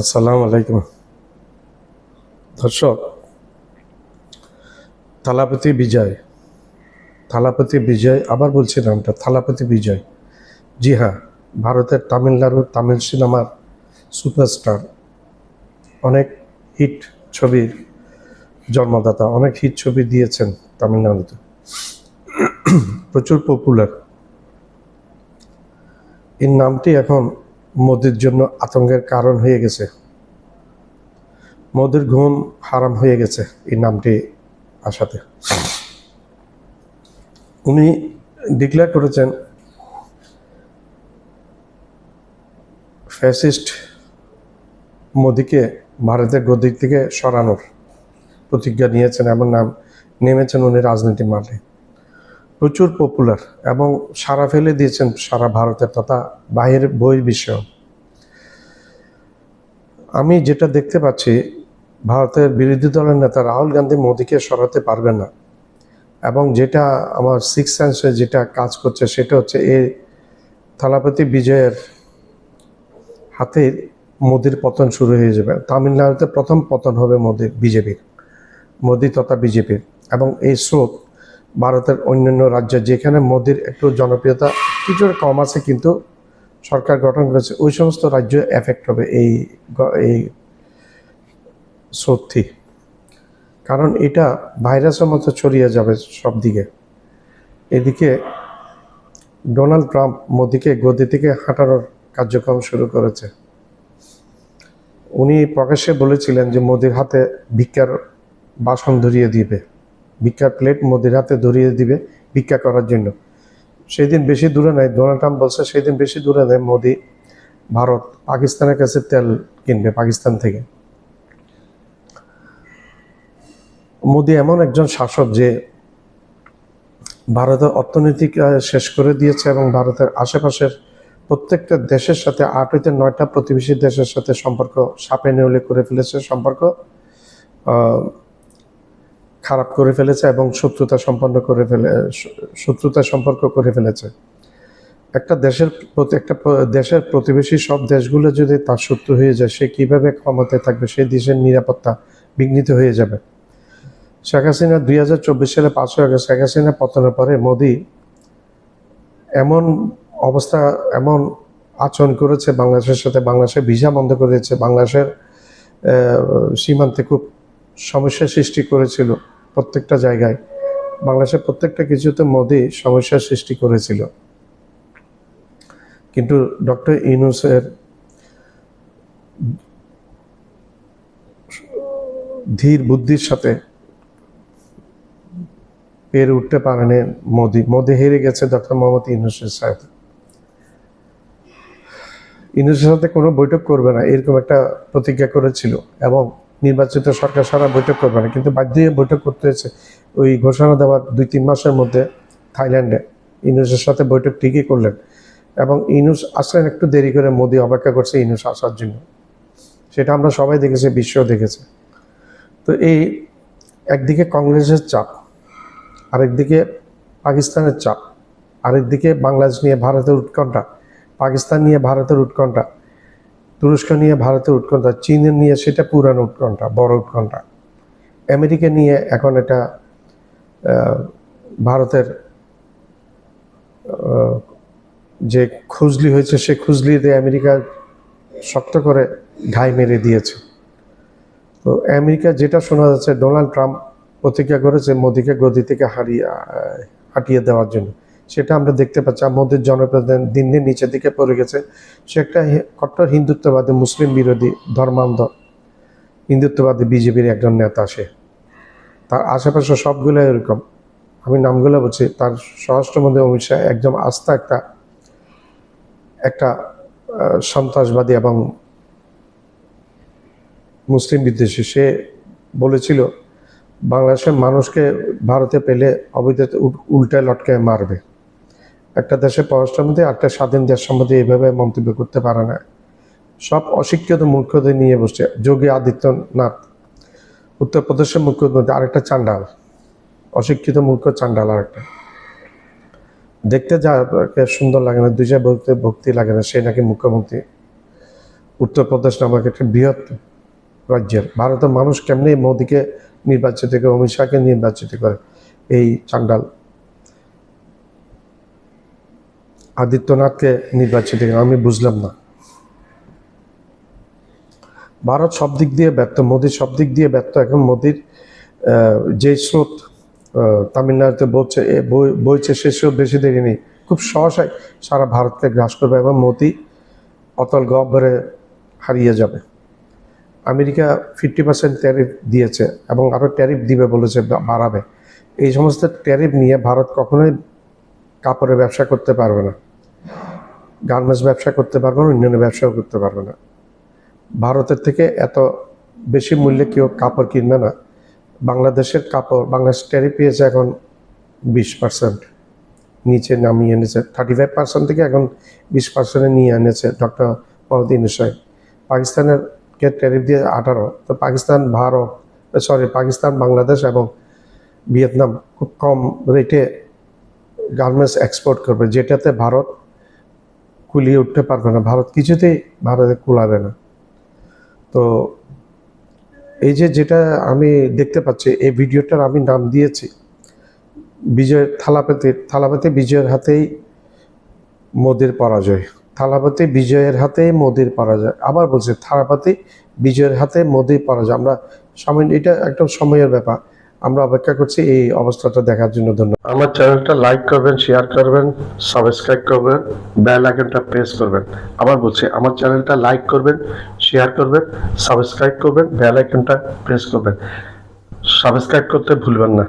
আসসালামু আলাইকুম। দর্শক, থালাপতি বিজয় থালাপতি বিজয়, আবার বলছি নামটা, থালাপতি বিজয়। জি হ্যাঁ ভারতের তামিলনাড়ুর তামিল সিনেমার সুপারস্টার, অনেক হিট ছবির জন্মদাতা, অনেক হিট ছবি দিয়েছেন তামিলনাড়ুতে। প্রচুর পপুলার এর নামটি এখন মোদির জন্য আতঙ্কের কারণ হয়ে গেছে। মোদির ঘুম হারাম হয়ে গেছে এই নামটি আসাতে উনি ডিক্লেয়ার করেছেন ফ্যাসিস্ট মোদিকে ভারতের গদি থেকে সরানোর প্রতিজ্ঞা নিয়েছেন, এমন নাম নেমেছেন উনি রাজনীতি মাঠে। প্রচুর পপুলার এবং সারা ফেলে দিয়েছেন সারা ভারতের তথা বাহির বই বিষয় আমি যেটা দেখতে পাচ্ছি, ভারতের বিরোধী দলের নেতা রাহুল গান্ধী মোদীকে সরাতে পারবে না এবং যেটা আমার সিক্স সেন্সে যেটা কাজ করছে সেটা হচ্ছে এই থালাপতি বিজয়ের হাতে মোদির পতন শুরু হয়ে যাবে। তামিলনাড়ুতে প্রথম পতন হবে মোদির বিজেপির, মোদি তথা বিজেপির এবং এই স্রোত ভারতের অন্যান্য রাজ্যে, যেখানে মোদির একটু জনপ্রিয়তা কিছুটা কম আছে, কিন্তু সরকার গঠন করেছে, ওই সমস্ত রাজ্য এফেক্ট হবে এই এই স্রোতটি কারণ এটা ভাইরাসের মতো ছড়িয়ে যাবে সব দিকে। এদিকে ডোনাল্ড ট্রাম্প মোদিকে গদি থেকে হাঁটানোর কার্যক্রম শুরু করেছে। উনি প্রকাশ্যে বলেছিলেন যে, মোদির হাতে ভিক্ষার বাসন ধরিয়ে দিবে। ভিক্ষার প্লেট মোদির হাতে ধরিয়ে দিবে ভিক্ষা করার জন্য। সেই দিন বেশি দূরে নাই, ডোনাল্ড ট্রাম্প বলছে সেই দিন বেশি দূরে নেই মোদি ভারত পাকিস্তানের কাছে তেল কিনবে পাকিস্তান থেকে। মোদি এমন একজন শাসক যে ভারতের অর্থনৈতিক শেষ করে দিয়েছে এবং ভারতের আশেপাশের প্রত্যেকটা দেশের সাথে আট হইতে নয়টা প্রতিবেশী দেশের সাথে সম্পর্ক সাপে নেউলে করে ফেলেছে সম্পর্ক। খারাপ করে ফেলেছে এবং শত্রুতা সম্পন্ন করে ফেলে, শত্রুতা সম্পর্ক করে ফেলেছে। একটা দেশের প্রতি, একটা দেশের প্রতিবেশী সব দেশগুলো যদি তার শত্রু হয়ে যায়, সে কীভাবে ক্ষমতায় থাকবে? সেই দেশের নিরাপত্তা বিঘ্নিত হয়ে যাবে। শেখ হাসিনা দুই হাজার চব্বিশ সালে পাঁচই আগস্ট শেখ হাসিনা পতনের পরে মোদি এমন অবস্থা, এমন আচরণ করেছে বাংলাদেশের সাথে বাংলাদেশের ভিসা বন্ধ করেছে, বাংলাদেশের সীমান্তে খুব সমস্যা সৃষ্টি করেছিল। প্রত্যেকটা জায়গায়। বাংলাদেশের প্রত্যেকটা কিছুতে মোদি সমস্যার সৃষ্টি করেছিল। কিন্তু ডক্টর ইউনুসের ধীর বুদ্ধির সাথে পেরে উঠতে পারেনি মোদি। মোদি হেরে গেছে ডক্টর মোহাম্মদ ইউনুসের সাথে। ইউনুসের সাথে কোনো বৈঠক করবে না, এরকম একটা প্রতিজ্ঞা করেছিল। এবং নির্বাচিত সরকার সারা বৈঠক করবে না। কিন্তু বাধ্য হয়ে বৈঠক করতে হয়েছে ওই ঘোষণা দেওয়ার দুই তিন মাসের মধ্যে থাইল্যান্ডে। ইউনুসের সাথে বৈঠক ঠিকই করলেন। এবং ইনুস আসলেন একটু দেরি করে, মোদি অপেক্ষা করছে ইনুস আসার জন্য। সেটা আমরা সবাই দেখেছি বিশ্ব দেখেছে। তো এই একদিকে কংগ্রেসের চাপ, আরেকদিকে পাকিস্তানের চাপ, আরেকদিকে বাংলাদেশ নিয়ে ভারতের উৎকণ্ঠা, পাকিস্তান নিয়ে ভারতের উৎকণ্ঠা। তুরস্ক নিয়ে ভারতের উৎকণ্ঠা চীনের নিয়ে সেটা পুরানো উৎকণ্ঠা, বড় উৎকণ্ঠা। আমেরিকা নিয়ে এখন এটা ভারতের যে খুজলি হয়েছে, সে খুজলিতে আমেরিকা শক্ত করে ঘাই মেরে দিয়েছে। তো আমেরিকা যেটা শোনা যাচ্ছে, ডোনাল্ড ট্রাম্প প্রতিজ্ঞা করেছে মোদিকে গদি থেকে হারিয়ে হাঁটিয়ে দেওয়ার জন্য। সেটা আমরা দেখতে পাচ্ছি। আর মোদির জনপ্রধান দিন দিন নিচের দিকে পড়ে গেছে। সে একটা কট্টর হিন্দুত্ববাদী মুসলিম বিরোধী ধর্মান্ধ হিন্দুত্ববাদী বিজেপির একজন নেতা সে। তার আশেপাশে সবগুলো এরকম। আমি নামগুলো বলছি। তার স্বরাষ্ট্রমন্ত্রী অমিত শাহ একদম আস্থা একটা একটা সন্ত্রাসবাদী এবং মুসলিম বিদ্বেষী। সে বলেছিল, বাংলাদেশের মানুষকে ভারতে পেলে অবৈধ উল- উল্টায় লটকায় মারবে। একটা দেশের পররাষ্ট্রমন্ত্রী একটা স্বাধীন দেশ সম্বন্ধে এইভাবে মন্তব্য করতে পারে না। সব অশিক্ষিত মূর্খদের নিয়ে বসছে যোগী আদিত্যনাথ। উত্তরপ্রদেশের মুখ্যমন্ত্রী, আরেকটা চান্ডাল। অশিক্ষিত মূর্খ চান্ডাল আরেকটা। দেখতে যা সুন্দর লাগে না দুইটা ভক্তি ভক্তি লাগে না, সে নাকি মুখ্যমন্ত্রী। উত্তরপ্রদেশ নামক একটা বৃহৎ রাজ্যের। ভারতের মানুষ কেমনি মোদীকে নির্বাচিত করে, অমিত শাহকে নির্বাচিত করে এই চান্ডাল? আদিত্যনাথকে নির্বাচিত আমি বুঝলাম না। ভারত সব দিক দিয়ে ব্যর্থ মোদির সব দিক দিয়ে ব্যর্থ। এখন মোদির যে স্রোত তামিলনাড়ুতে বই- বইছে, সে স্রোত বেশি দেরি নেই খুব সহসায় সারা ভারতকে গ্রাস করবে এবং মোদি অতল গহ্বরে হারিয়ে যাবে। আমেরিকা ফিফটি পার্সেন্ট ট্যারিফ দিয়েছে এবং আরও ট্যারিফ দিবে বলেছে বাড়াবে। এই সমস্ত ট্যারিফ নিয়ে ভারত কখনোই কাপড়ের ব্যবসা করতে পারবে না, গার্মেন্টস ব্যবসা করতে পারবে না অন্যান্য ব্যবসাও করতে পারবে না। ভারতের থেকে এত বেশি মূল্যে কেউ কাপড় কিনবে না। বাংলাদেশের কাপড়, বাংলাদেশ ট্যারিফ পেয়েছে এখন বিশ পার্সেন্ট নিচে নামিয়ে এনেছে। থার্টি ফাইভ পার্সেন্ট থেকে এখন বিশ পার্সেন্টে নিয়ে এনেছে ডক্টর মহদিন সাহেব। পাকিস্তানের কে ট্যারিফ দিয়ে আঠারো, তো পাকিস্তান, ভারত সরি পাকিস্তান, বাংলাদেশ এবং ভিয়েতনাম খুব কম রেটে গার্মেন্টস এক্সপোর্ট করবে, যেটাতে ভারত কুলিয়ে উঠতে পারবে না। ভারত কিছুতেই ভারতে কুলাবে না। তো এই যে যেটা আমি দেখতে পাচ্ছি, এই ভিডিওটার আমি নাম দিয়েছি বিজয় থালাপতির থালাপতি বিজয়ের হাতেই মোদির পরাজয়। থালাপতি বিজয়ের হাতেই মোদির পরাজয়। আবার বলছি, থালাপতি বিজয়ের হাতে মোদির পরাজয়। আমরা সময়, এটা একটা সময়ের ব্যাপার। আমরা অপেক্ষা করছি এই অবস্থাটা দেখার জন্য ধন্যবাদ। আমার চ্যানেলটা লাইক করবেন শেয়ার করবেন সাবস্ক্রাইব করবেন বেল আইকনটা প্রেস করবেন। আবার বলছি, আমার চ্যানেলটা লাইক করবেন শেয়ার করবেন সাবস্ক্রাইব করবেন বেল আইকনটা প্রেস করবেন। সাবস্ক্রাইব করতে ভুলবেন না।